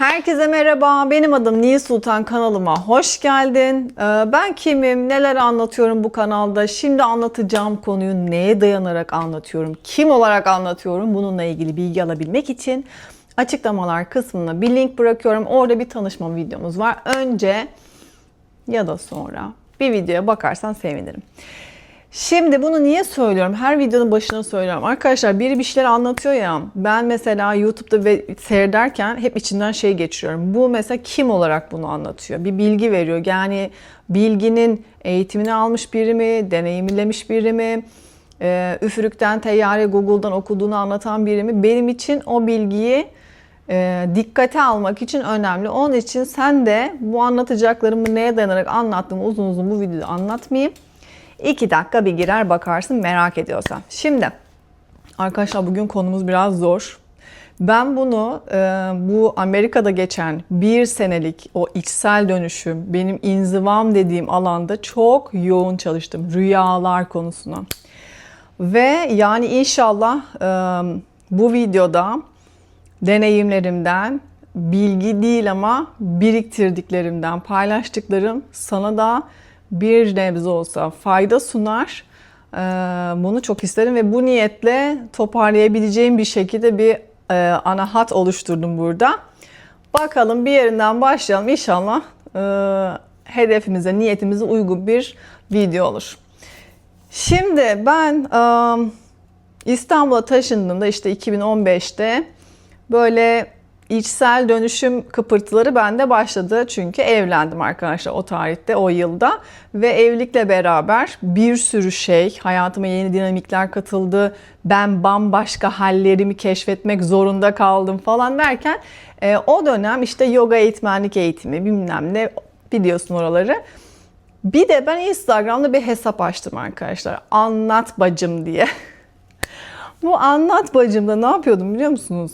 Herkese merhaba, benim adım Nil Sultan kanalıma hoş geldin. Ee, Ben kimim, neler anlatıyorum bu kanalda, şimdi anlatacağım konuyu neye dayanarak anlatıyorum, kim olarak anlatıyorum bununla ilgili bilgi alabilmek için açıklamalar kısmına bir link bırakıyorum. Orada bir tanışma videomuz var. Önce ya da sonra bir videoya bakarsan sevinirim. Şimdi bunu niye söylüyorum? Her videonun başına söylüyorum. Arkadaşlar biri bir şeyler anlatıyor ya. Ben mesela YouTube'da ve seyrederken hep içinden şey geçiriyorum. Bu mesela kim olarak bunu anlatıyor? Bir bilgi veriyor. Yani bilginin eğitimini almış biri mi? Deneyimlemiş biri mi? Ee, üfürükten, teyyare, Google'dan okuduğunu anlatan biri mi? Benim için o bilgiyi e, dikkate almak için önemli. Onun için sen de bu anlatacaklarımı neye dayanarak anlattığımı uzun uzun bu videoda anlatmayayım. İki dakika bir girer bakarsın merak ediyorsan. Şimdi arkadaşlar bugün konumuz biraz zor. Ben bunu e, bu Amerika'da geçen bir senelik o içsel dönüşüm, benim inzivam dediğim alanda çok yoğun çalıştım. Rüyalar konusuna. Ve yani inşallah e, bu videoda deneyimlerimden, bilgi değil ama biriktirdiklerimden paylaştıklarım sana da bir nebze olsa fayda sunar. Ee, Bunu çok isterim ve bu niyetle toparlayabileceğim bir şekilde bir e, ana hat oluşturdum burada. Bakalım bir yerinden başlayalım. İnşallah e, hedefimize, niyetimize uygun bir video olur. Şimdi ben e, İstanbul'a taşındığımda işte 2015'te böyle içsel dönüşüm kıpırtıları bende başladı. Çünkü evlendim arkadaşlar o tarihte, o yılda. Ve evlilikle beraber bir sürü şey, hayatıma yeni dinamikler katıldı. Ben bambaşka hallerimi keşfetmek zorunda kaldım falan derken e, o dönem işte yoga eğitmenlik eğitimi bilmem ne biliyorsun oraları. Bir de ben Instagram'da bir hesap açtım arkadaşlar. Anlat bacım diye. Bu anlat bacımda ne yapıyordum biliyor musunuz?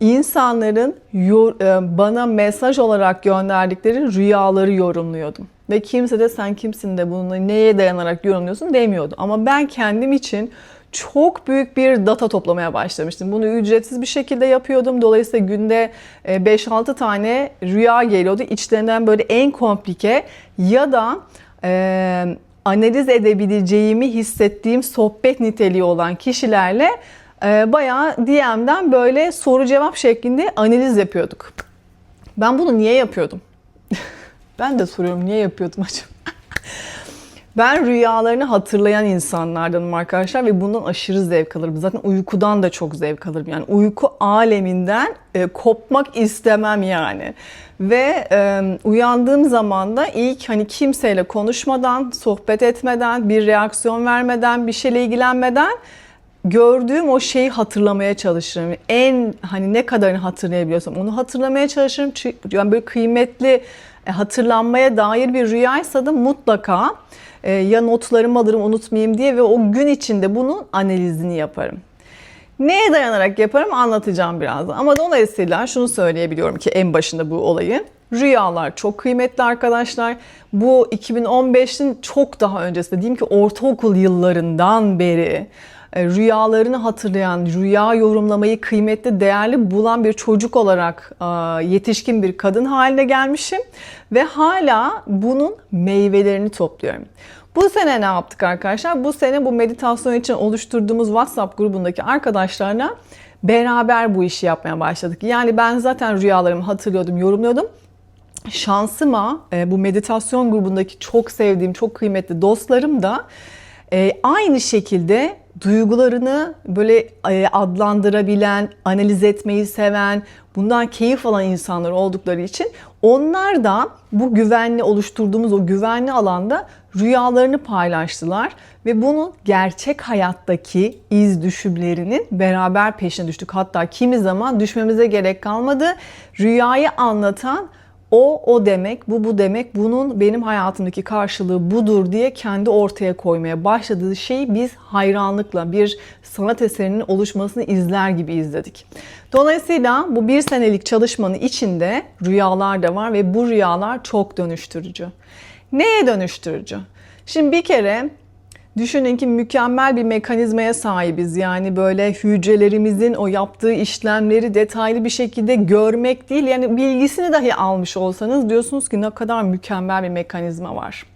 İnsanların e, bana mesaj olarak gönderdikleri rüyaları yorumluyordum. Ve kimse de sen kimsin de bunu neye dayanarak yorumluyorsun demiyordu. Ama ben kendim için çok büyük bir data toplamaya başlamıştım. Bunu ücretsiz bir şekilde yapıyordum. Dolayısıyla günde e, 5-6 tane rüya geliyordu. İçlerinden böyle en komplike ya da e, analiz edebileceğimi hissettiğim sohbet niteliği olan kişilerle e, bayağı DM'den böyle soru cevap şeklinde analiz yapıyorduk. Ben bunu niye yapıyordum? ben de soruyorum niye yapıyordum acaba? Ben rüyalarını hatırlayan insanlardanım arkadaşlar ve bundan aşırı zevk alırım. Zaten uykudan da çok zevk alırım. Yani uyku aleminden e, kopmak istemem yani. Ve e, uyandığım zaman da ilk hani kimseyle konuşmadan, sohbet etmeden, bir reaksiyon vermeden, bir şeyle ilgilenmeden gördüğüm o şeyi hatırlamaya çalışırım. En hani ne kadarını hatırlayabiliyorsam onu hatırlamaya çalışırım. Çünkü yani böyle kıymetli e, hatırlanmaya dair bir rüyaysa da mutlaka e, ya notlarımı alırım unutmayayım diye ve o gün içinde bunun analizini yaparım. Neye dayanarak yaparım anlatacağım birazdan. Ama dolayısıyla şunu söyleyebiliyorum ki en başında bu olayın. Rüyalar çok kıymetli arkadaşlar. Bu 2015'in çok daha öncesinde diyeyim ki ortaokul yıllarından beri rüyalarını hatırlayan, rüya yorumlamayı kıymetli, değerli bulan bir çocuk olarak e, yetişkin bir kadın haline gelmişim ve hala bunun meyvelerini topluyorum. Bu sene ne yaptık arkadaşlar? Bu sene bu meditasyon için oluşturduğumuz WhatsApp grubundaki arkadaşlarla beraber bu işi yapmaya başladık. Yani ben zaten rüyalarımı hatırlıyordum, yorumluyordum şansıma e, bu meditasyon grubundaki çok sevdiğim, çok kıymetli dostlarım da e, aynı şekilde duygularını böyle e, adlandırabilen, analiz etmeyi seven, bundan keyif alan insanlar oldukları için onlar da bu güvenli oluşturduğumuz o güvenli alanda rüyalarını paylaştılar ve bunun gerçek hayattaki iz düşümlerinin beraber peşine düştük. Hatta kimi zaman düşmemize gerek kalmadı. Rüyayı anlatan o o demek, bu bu demek, bunun benim hayatımdaki karşılığı budur diye kendi ortaya koymaya başladığı şeyi biz hayranlıkla bir sanat eserinin oluşmasını izler gibi izledik. Dolayısıyla bu bir senelik çalışmanın içinde rüyalar da var ve bu rüyalar çok dönüştürücü. Neye dönüştürücü? Şimdi bir kere Düşünün ki mükemmel bir mekanizmaya sahibiz. Yani böyle hücrelerimizin o yaptığı işlemleri detaylı bir şekilde görmek değil. Yani bilgisini dahi almış olsanız diyorsunuz ki ne kadar mükemmel bir mekanizma var.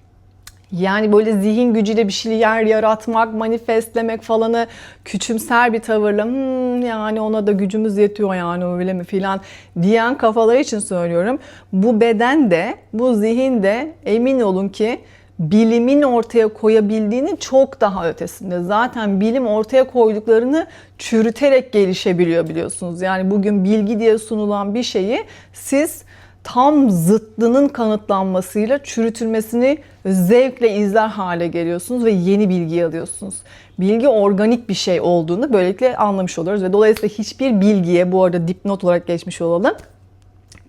Yani böyle zihin gücüyle bir şeyler yaratmak, manifestlemek falanı küçümser bir tavırla "Hmm, yani ona da gücümüz yetiyor yani öyle mi filan diyen kafalar için söylüyorum. Bu beden de, bu zihin de emin olun ki bilimin ortaya koyabildiğini çok daha ötesinde. Zaten bilim ortaya koyduklarını çürüterek gelişebiliyor biliyorsunuz. Yani bugün bilgi diye sunulan bir şeyi siz tam zıttının kanıtlanmasıyla çürütülmesini zevkle izler hale geliyorsunuz ve yeni bilgi alıyorsunuz. Bilgi organik bir şey olduğunu böylelikle anlamış oluyoruz ve dolayısıyla hiçbir bilgiye bu arada dipnot olarak geçmiş olalım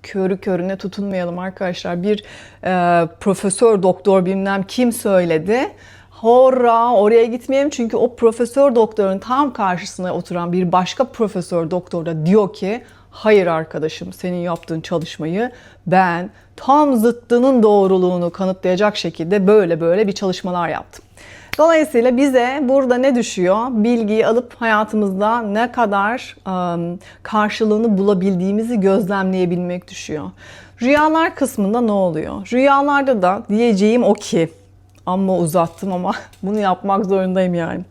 körü körüne tutunmayalım arkadaşlar. Bir e, profesör, doktor bilmem kim söyledi. Horra oraya gitmeyelim çünkü o profesör doktorun tam karşısına oturan bir başka profesör doktor da diyor ki hayır arkadaşım senin yaptığın çalışmayı ben tam zıttının doğruluğunu kanıtlayacak şekilde böyle böyle bir çalışmalar yaptım. Dolayısıyla bize burada ne düşüyor? Bilgiyi alıp hayatımızda ne kadar um, karşılığını bulabildiğimizi gözlemleyebilmek düşüyor. Rüyalar kısmında ne oluyor? Rüyalarda da diyeceğim o ki, amma uzattım ama bunu yapmak zorundayım yani.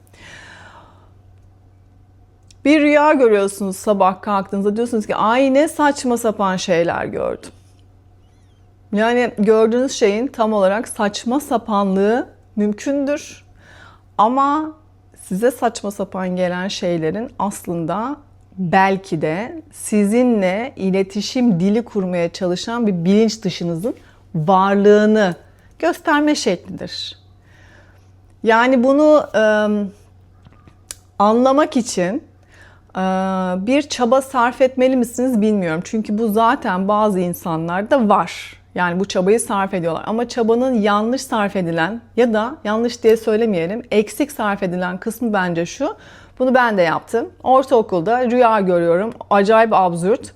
Bir rüya görüyorsunuz sabah kalktığınızda diyorsunuz ki ay ne saçma sapan şeyler gördüm. Yani gördüğünüz şeyin tam olarak saçma sapanlığı mümkündür. Ama size saçma sapan gelen şeylerin aslında belki de sizinle iletişim dili kurmaya çalışan bir bilinç dışınızın varlığını gösterme şeklidir. Yani bunu e, anlamak için e, bir çaba sarf etmeli misiniz bilmiyorum. Çünkü bu zaten bazı insanlarda var. Yani bu çabayı sarf ediyorlar. Ama çabanın yanlış sarf edilen ya da yanlış diye söylemeyelim eksik sarf edilen kısmı bence şu. Bunu ben de yaptım. Ortaokulda rüya görüyorum. Acayip absürt.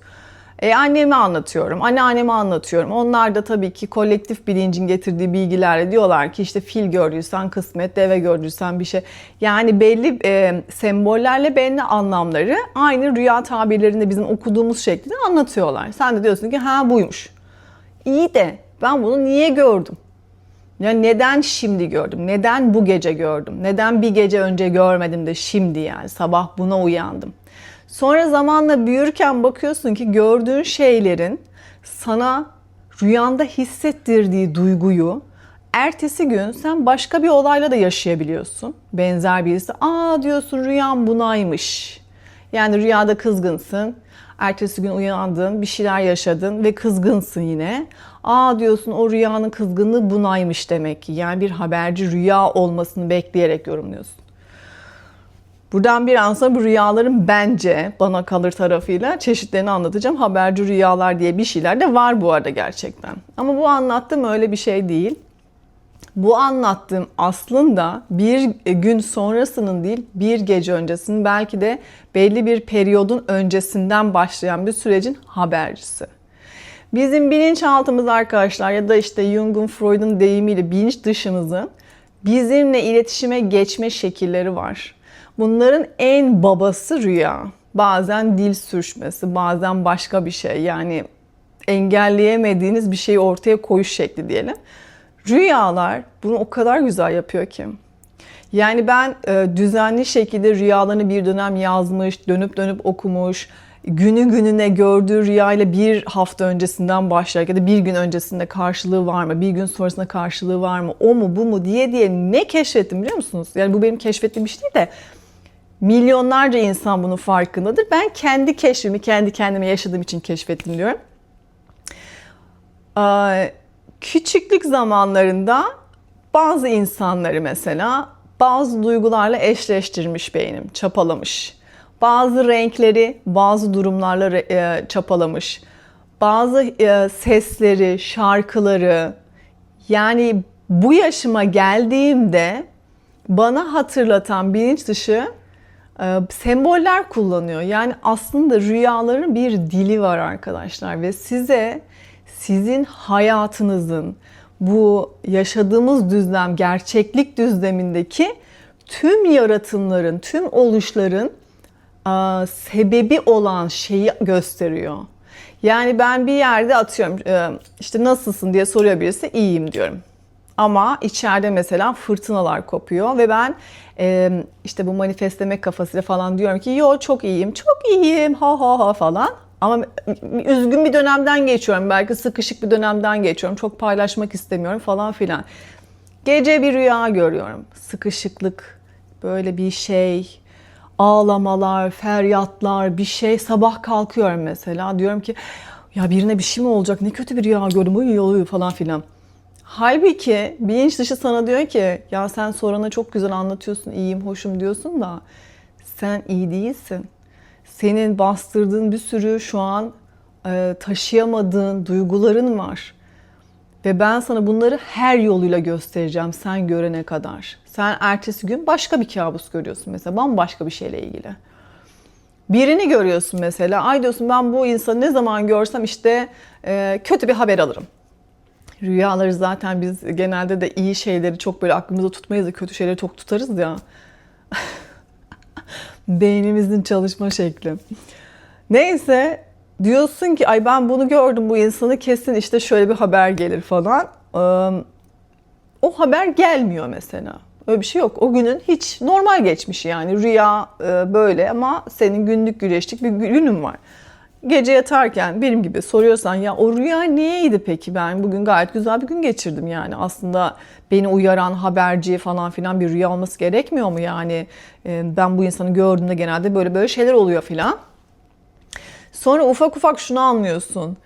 E, anneme anlatıyorum, anneanneme anlatıyorum. Onlar da tabii ki kolektif bilincin getirdiği bilgilerle diyorlar ki işte fil gördüysen kısmet, deve gördüysen bir şey. Yani belli e, sembollerle belli anlamları aynı rüya tabirlerinde bizim okuduğumuz şekilde anlatıyorlar. Sen de diyorsun ki ha buymuş. İyi de ben bunu niye gördüm? Ya neden şimdi gördüm? Neden bu gece gördüm? Neden bir gece önce görmedim de şimdi yani sabah buna uyandım? Sonra zamanla büyürken bakıyorsun ki gördüğün şeylerin sana rüyanda hissettirdiği duyguyu ertesi gün sen başka bir olayla da yaşayabiliyorsun. Benzer birisi. Aa diyorsun rüyam bunaymış. Yani rüyada kızgınsın. Ertesi gün uyandın, bir şeyler yaşadın ve kızgınsın yine. Aa diyorsun o rüyanın kızgınlığı bunaymış demek ki. Yani bir haberci rüya olmasını bekleyerek yorumluyorsun. Buradan bir an sonra bu rüyaların bence bana kalır tarafıyla çeşitlerini anlatacağım. Haberci rüyalar diye bir şeyler de var bu arada gerçekten. Ama bu anlattığım öyle bir şey değil. Bu anlattığım aslında bir gün sonrasının değil bir gece öncesinin belki de belli bir periyodun öncesinden başlayan bir sürecin habercisi. Bizim bilinçaltımız arkadaşlar ya da işte Jung'un Freud'un deyimiyle bilinç dışımızın bizimle iletişime geçme şekilleri var. Bunların en babası rüya. Bazen dil sürçmesi, bazen başka bir şey. Yani engelleyemediğiniz bir şeyi ortaya koyuş şekli diyelim. Rüyalar bunu o kadar güzel yapıyor ki. Yani ben e, düzenli şekilde rüyalarını bir dönem yazmış, dönüp dönüp okumuş, günü gününe gördüğü rüyayla bir hafta öncesinden başlayarak ya da bir gün öncesinde karşılığı var mı, bir gün sonrasında karşılığı var mı, o mu bu mu diye diye ne keşfettim biliyor musunuz? Yani bu benim keşfettiğim bir şey değil de milyonlarca insan bunun farkındadır. Ben kendi keşfimi kendi kendime yaşadığım için keşfettim diyorum. Küçüklük zamanlarında bazı insanları mesela bazı duygularla eşleştirmiş beynim, çapalamış. Bazı renkleri bazı durumlarla e, çapalamış. Bazı e, sesleri, şarkıları yani bu yaşıma geldiğimde bana hatırlatan bilinç dışı e, semboller kullanıyor. Yani aslında rüyaların bir dili var arkadaşlar ve size sizin hayatınızın bu yaşadığımız düzlem, gerçeklik düzlemindeki tüm yaratımların, tüm oluşların e, sebebi olan şeyi gösteriyor. Yani ben bir yerde atıyorum e, işte nasılsın diye soruyor birisi iyiyim diyorum. Ama içeride mesela fırtınalar kopuyor ve ben e, işte bu manifestleme kafasıyla falan diyorum ki yo çok iyiyim, çok iyiyim ha ha ha falan. Ama üzgün bir dönemden geçiyorum. Belki sıkışık bir dönemden geçiyorum. Çok paylaşmak istemiyorum falan filan. Gece bir rüya görüyorum. Sıkışıklık, böyle bir şey, ağlamalar, feryatlar, bir şey. Sabah kalkıyorum mesela. Diyorum ki ya birine bir şey mi olacak? Ne kötü bir rüya gördüm. Uyuyor falan filan. Halbuki bilinç dışı sana diyor ki ya sen sorana çok güzel anlatıyorsun, iyiyim, hoşum diyorsun da sen iyi değilsin. Senin bastırdığın bir sürü şu an e, taşıyamadığın duyguların var. Ve ben sana bunları her yoluyla göstereceğim sen görene kadar. Sen ertesi gün başka bir kabus görüyorsun mesela bambaşka bir şeyle ilgili. Birini görüyorsun mesela. Ay diyorsun ben bu insanı ne zaman görsem işte e, kötü bir haber alırım. Rüyaları zaten biz genelde de iyi şeyleri çok böyle aklımızda tutmayız da kötü şeyleri çok tutarız ya. Beynimizin çalışma şekli. Neyse diyorsun ki ay ben bunu gördüm bu insanı kesin işte şöyle bir haber gelir falan. O haber gelmiyor mesela. Öyle bir şey yok. O günün hiç normal geçmiş yani. Rüya böyle ama senin günlük güneşlik bir günün var. Gece yatarken benim gibi soruyorsan ya o rüya niyeydi peki? Ben bugün gayet güzel bir gün geçirdim yani. Aslında beni uyaran haberci falan filan bir rüya olması gerekmiyor mu yani? Ben bu insanı gördüğümde genelde böyle böyle şeyler oluyor filan. Sonra ufak ufak şunu anlıyorsun.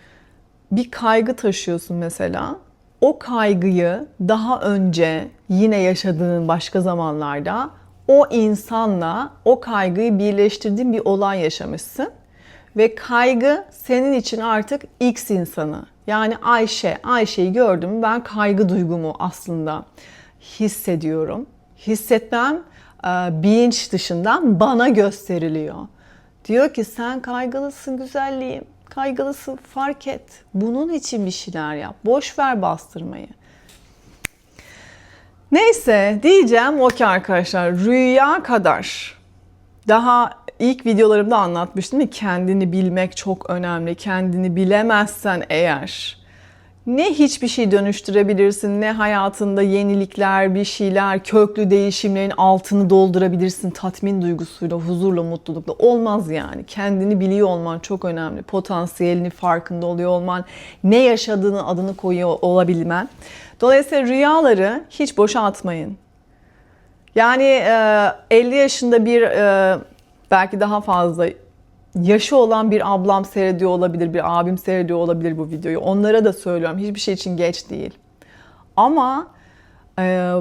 Bir kaygı taşıyorsun mesela. O kaygıyı daha önce yine yaşadığın başka zamanlarda o insanla o kaygıyı birleştirdiğin bir olay yaşamışsın. Ve kaygı senin için artık X insanı. Yani Ayşe. Ayşe'yi gördüm. Ben kaygı duygumu aslında hissediyorum. Hissetmem e, bilinç dışından bana gösteriliyor. Diyor ki sen kaygılısın güzelliğim. Kaygılısın fark et. Bunun için bir şeyler yap. Boş ver bastırmayı. Neyse diyeceğim o ki arkadaşlar rüya kadar daha ilk videolarımda anlatmıştım ki kendini bilmek çok önemli. Kendini bilemezsen eğer ne hiçbir şey dönüştürebilirsin, ne hayatında yenilikler, bir şeyler, köklü değişimlerin altını doldurabilirsin tatmin duygusuyla, huzurla, mutlulukla. Olmaz yani. Kendini biliyor olman çok önemli. Potansiyelini farkında oluyor olman, ne yaşadığını adını koyuyor olabilmen. Dolayısıyla rüyaları hiç boşa atmayın. Yani 50 yaşında bir belki daha fazla yaşı olan bir ablam seyrediyor olabilir, bir abim seyrediyor olabilir bu videoyu. Onlara da söylüyorum. Hiçbir şey için geç değil. Ama e,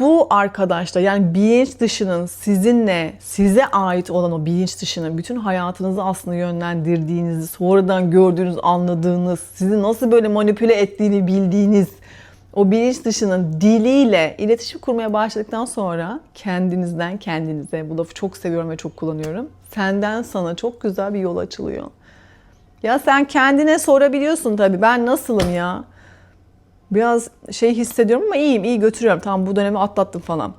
bu arkadaşlar yani bilinç dışının sizinle, size ait olan o bilinç dışının bütün hayatınızı aslında yönlendirdiğinizi, sonradan gördüğünüz, anladığınız, sizi nasıl böyle manipüle ettiğini bildiğiniz o bilinç dışının diliyle iletişim kurmaya başladıktan sonra kendinizden kendinize, bu lafı çok seviyorum ve çok kullanıyorum. Senden sana çok güzel bir yol açılıyor. Ya sen kendine sorabiliyorsun tabii ben nasılım ya? Biraz şey hissediyorum ama iyiyim, iyi götürüyorum. Tamam bu dönemi atlattım falan.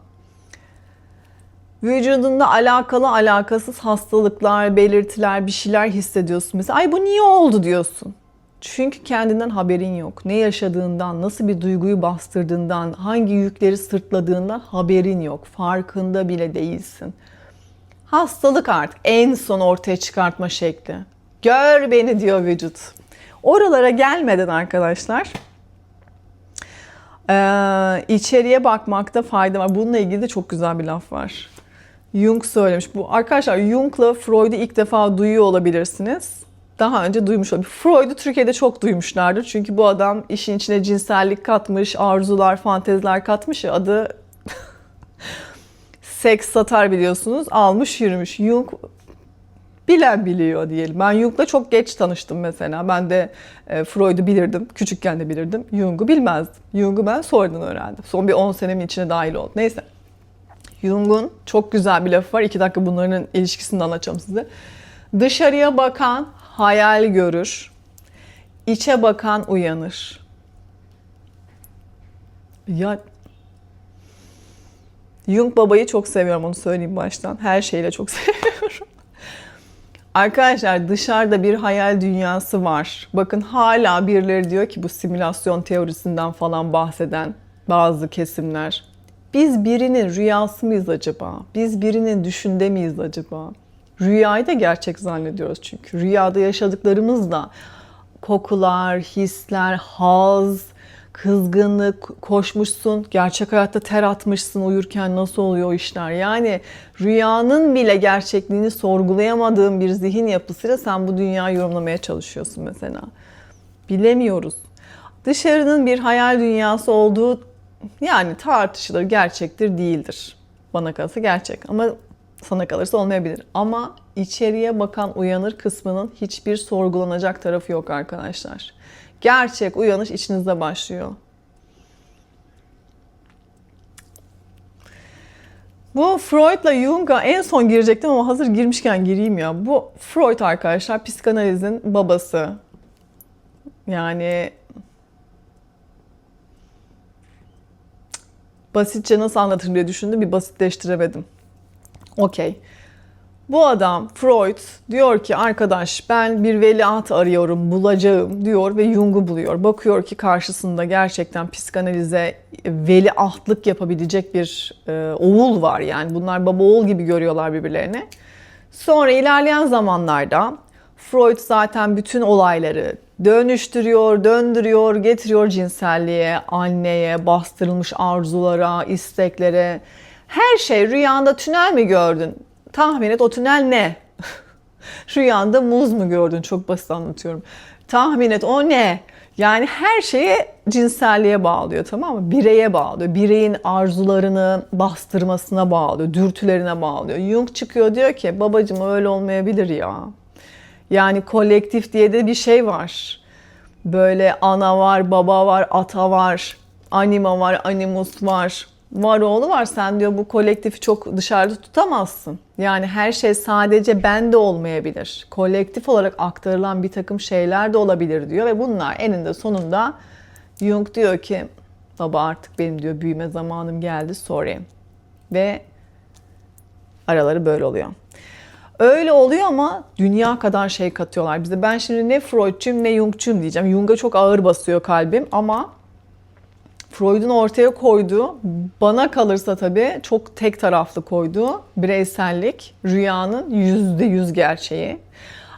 Vücudunda alakalı alakasız hastalıklar, belirtiler, bir şeyler hissediyorsun. Mesela ay bu niye oldu diyorsun. Çünkü kendinden haberin yok. Ne yaşadığından, nasıl bir duyguyu bastırdığından, hangi yükleri sırtladığından haberin yok. Farkında bile değilsin. Hastalık artık en son ortaya çıkartma şekli. Gör beni diyor vücut. Oralara gelmeden arkadaşlar içeriye bakmakta fayda var. Bununla ilgili de çok güzel bir laf var. Jung söylemiş. Bu arkadaşlar Jung'la Freud'u ilk defa duyuyor olabilirsiniz daha önce duymuş olabilir. Freud'u Türkiye'de çok duymuşlardır. Çünkü bu adam işin içine cinsellik katmış, arzular, fanteziler katmış ya adı seks satar biliyorsunuz. Almış yürümüş. Jung bilen biliyor diyelim. Ben Jung'la çok geç tanıştım mesela. Ben de e, Freud'u bilirdim. Küçükken de bilirdim. Jung'u bilmezdim. Jung'u ben sonradan öğrendim. Son bir 10 senemin içine dahil oldum. Neyse. Jung'un çok güzel bir lafı var. İki dakika bunların ilişkisini anlatacağım size. Dışarıya bakan hayal görür, içe bakan uyanır. Ya Jung babayı çok seviyorum onu söyleyeyim baştan. Her şeyle çok seviyorum. Arkadaşlar dışarıda bir hayal dünyası var. Bakın hala birileri diyor ki bu simülasyon teorisinden falan bahseden bazı kesimler. Biz birinin rüyası mıyız acaba? Biz birinin düşünde miyiz acaba? Rüyayı da gerçek zannediyoruz çünkü. Rüyada yaşadıklarımız da kokular, hisler, haz, kızgınlık, koşmuşsun, gerçek hayatta ter atmışsın uyurken nasıl oluyor o işler? Yani rüyanın bile gerçekliğini sorgulayamadığın bir zihin yapısıyla sen bu dünyayı yorumlamaya çalışıyorsun mesela. Bilemiyoruz. Dışarının bir hayal dünyası olduğu yani tartışılır, gerçektir, değildir. Bana kalırsa gerçek ama sana kalırsa olmayabilir. Ama içeriye bakan uyanır kısmının hiçbir sorgulanacak tarafı yok arkadaşlar. Gerçek uyanış içinizde başlıyor. Bu Freud'la Jung'a en son girecektim ama hazır girmişken gireyim ya. Bu Freud arkadaşlar psikanalizin babası. Yani basitçe nasıl anlatırım diye düşündüm bir basitleştiremedim. Okey. Bu adam Freud diyor ki arkadaş ben bir veliaht arıyorum bulacağım diyor ve Jung'u buluyor. Bakıyor ki karşısında gerçekten psikanalize veliahtlık yapabilecek bir e, oğul var yani bunlar baba oğul gibi görüyorlar birbirlerini. Sonra ilerleyen zamanlarda Freud zaten bütün olayları dönüştürüyor, döndürüyor, getiriyor cinselliğe, anneye, bastırılmış arzulara, isteklere. Her şey rüyanda tünel mi gördün? Tahmin et o tünel ne? Rüyanda muz mu gördün? Çok basit anlatıyorum. Tahmin et o ne? Yani her şeyi cinselliğe bağlıyor tamam mı? Bireye bağlıyor. Bireyin arzularını bastırmasına bağlıyor. Dürtülerine bağlıyor. Jung çıkıyor diyor ki babacım öyle olmayabilir ya. Yani kolektif diye de bir şey var. Böyle ana var, baba var, ata var, anima var, animus var var oğlu var sen diyor bu kolektifi çok dışarıda tutamazsın. Yani her şey sadece bende olmayabilir. Kolektif olarak aktarılan bir takım şeyler de olabilir diyor ve bunlar eninde sonunda Jung diyor ki baba artık benim diyor büyüme zamanım geldi sorry. Ve araları böyle oluyor. Öyle oluyor ama dünya kadar şey katıyorlar bize. Ben şimdi ne Freud'cuyum ne Jung'cuyum diyeceğim. Jung'a çok ağır basıyor kalbim ama Freud'un ortaya koyduğu, bana kalırsa tabii çok tek taraflı koyduğu bireysellik rüyanın yüzde yüz gerçeği.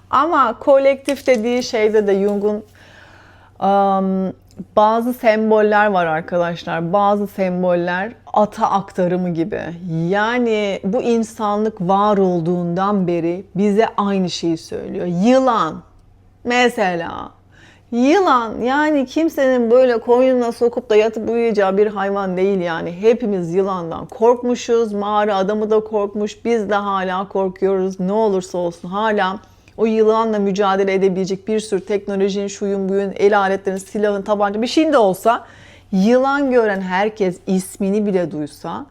Ama kolektif dediği şeyde de Jung'un um, bazı semboller var arkadaşlar. Bazı semboller ata aktarımı gibi. Yani bu insanlık var olduğundan beri bize aynı şeyi söylüyor. Yılan mesela Yılan yani kimsenin böyle koynuna sokup da yatıp uyuyacağı bir hayvan değil yani. Hepimiz yılandan korkmuşuz. Mağara adamı da korkmuş. Biz de hala korkuyoruz. Ne olursa olsun hala o yılanla mücadele edebilecek bir sürü teknolojinin, şuyun buyun, el aletlerin, silahın, tabanca bir şeyin de olsa yılan gören herkes ismini bile duysa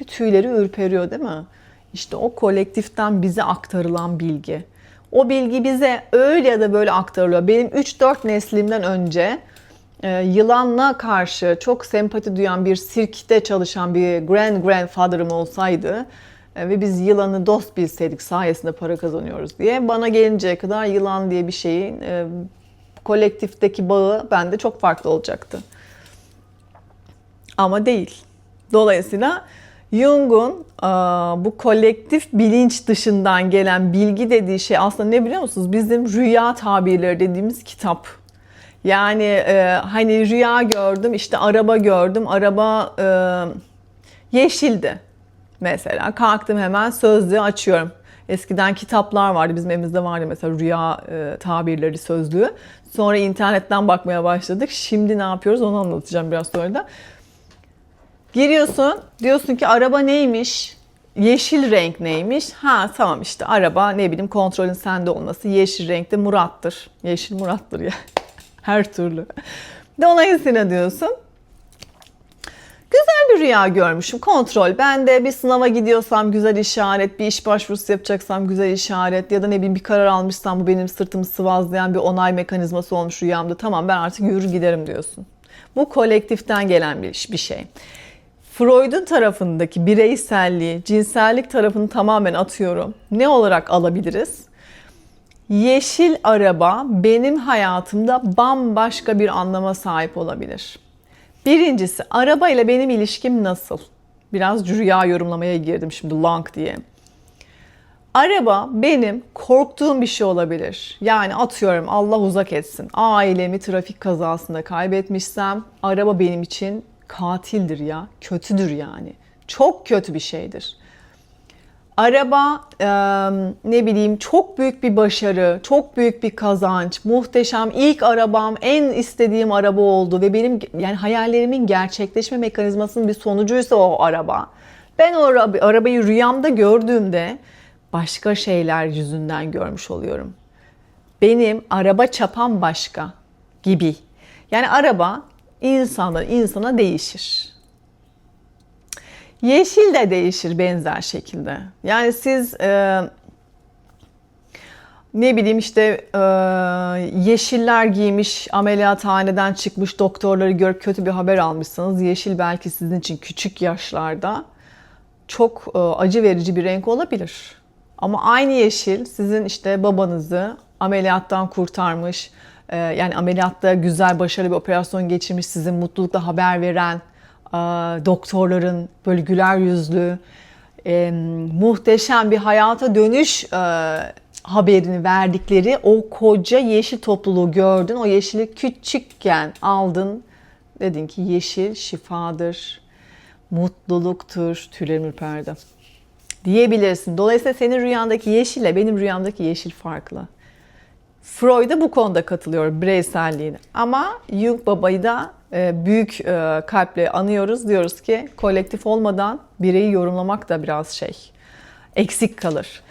bir tüyleri ürperiyor değil mi? İşte o kolektiften bize aktarılan bilgi. O bilgi bize öyle ya da böyle aktarılıyor. Benim 3-4 neslimden önce e, yılanla karşı çok sempati duyan bir sirkte çalışan bir grand grandfather'ım olsaydı e, ve biz yılanı dost bilseydik sayesinde para kazanıyoruz diye bana gelinceye kadar yılan diye bir şeyin e, kolektifteki bağı bende çok farklı olacaktı. Ama değil. Dolayısıyla Jung'un bu kolektif bilinç dışından gelen bilgi dediği şey aslında ne biliyor musunuz? Bizim rüya tabirleri dediğimiz kitap. Yani e, hani rüya gördüm, işte araba gördüm, araba e, yeşildi mesela. Kalktım hemen sözlüğü açıyorum. Eskiden kitaplar vardı, bizim evimizde vardı mesela rüya e, tabirleri sözlüğü. Sonra internetten bakmaya başladık. Şimdi ne yapıyoruz onu anlatacağım biraz sonra da. Giriyorsun diyorsun ki araba neymiş? Yeşil renk neymiş? Ha tamam işte araba ne bileyim kontrolün sende olması yeşil renkte Murat'tır. Yeşil Murat'tır ya. Her türlü. Dolayısıyla diyorsun Güzel bir rüya görmüşüm. Kontrol. Ben de bir sınava gidiyorsam güzel işaret, bir iş başvurusu yapacaksam güzel işaret ya da ne bileyim bir karar almışsam bu benim sırtımı sıvazlayan bir onay mekanizması olmuş rüyamda. Tamam ben artık yürür giderim diyorsun. Bu kolektiften gelen bir, bir şey. Freud'un tarafındaki bireyselliği, cinsellik tarafını tamamen atıyorum. Ne olarak alabiliriz? Yeşil araba benim hayatımda bambaşka bir anlama sahip olabilir. Birincisi araba ile benim ilişkim nasıl? Biraz rüya yorumlamaya girdim şimdi long diye. Araba benim korktuğum bir şey olabilir. Yani atıyorum Allah uzak etsin. Ailemi trafik kazasında kaybetmişsem araba benim için katildir ya. Kötüdür yani. Çok kötü bir şeydir. Araba e, ne bileyim çok büyük bir başarı, çok büyük bir kazanç, muhteşem. İlk arabam en istediğim araba oldu ve benim yani hayallerimin gerçekleşme mekanizmasının bir sonucuysa o araba. Ben o araba- arabayı rüyamda gördüğümde başka şeyler yüzünden görmüş oluyorum. Benim araba çapam başka gibi. Yani araba insandan insana değişir. Yeşil de değişir benzer şekilde. Yani siz e, ne bileyim işte e, yeşiller giymiş, ameliyathaneden çıkmış doktorları görüp kötü bir haber almışsınız. Yeşil belki sizin için küçük yaşlarda çok e, acı verici bir renk olabilir. Ama aynı yeşil sizin işte babanızı ameliyattan kurtarmış, yani ameliyatta güzel, başarılı bir operasyon geçirmiş, sizin mutlulukla haber veren e, doktorların böyle güler yüzlü, e, muhteşem bir hayata dönüş e, haberini verdikleri o koca yeşil topluluğu gördün. O yeşili küçükken aldın. Dedin ki yeşil şifadır, mutluluktur. Tüylerim ürperdi. Diyebilirsin. Dolayısıyla senin rüyandaki yeşille benim rüyamdaki yeşil farklı. Freud'a bu konuda katılıyor bireyselliğini. Ama Jung Baba'yı da e, büyük e, kalple anıyoruz. Diyoruz ki kolektif olmadan bireyi yorumlamak da biraz şey eksik kalır.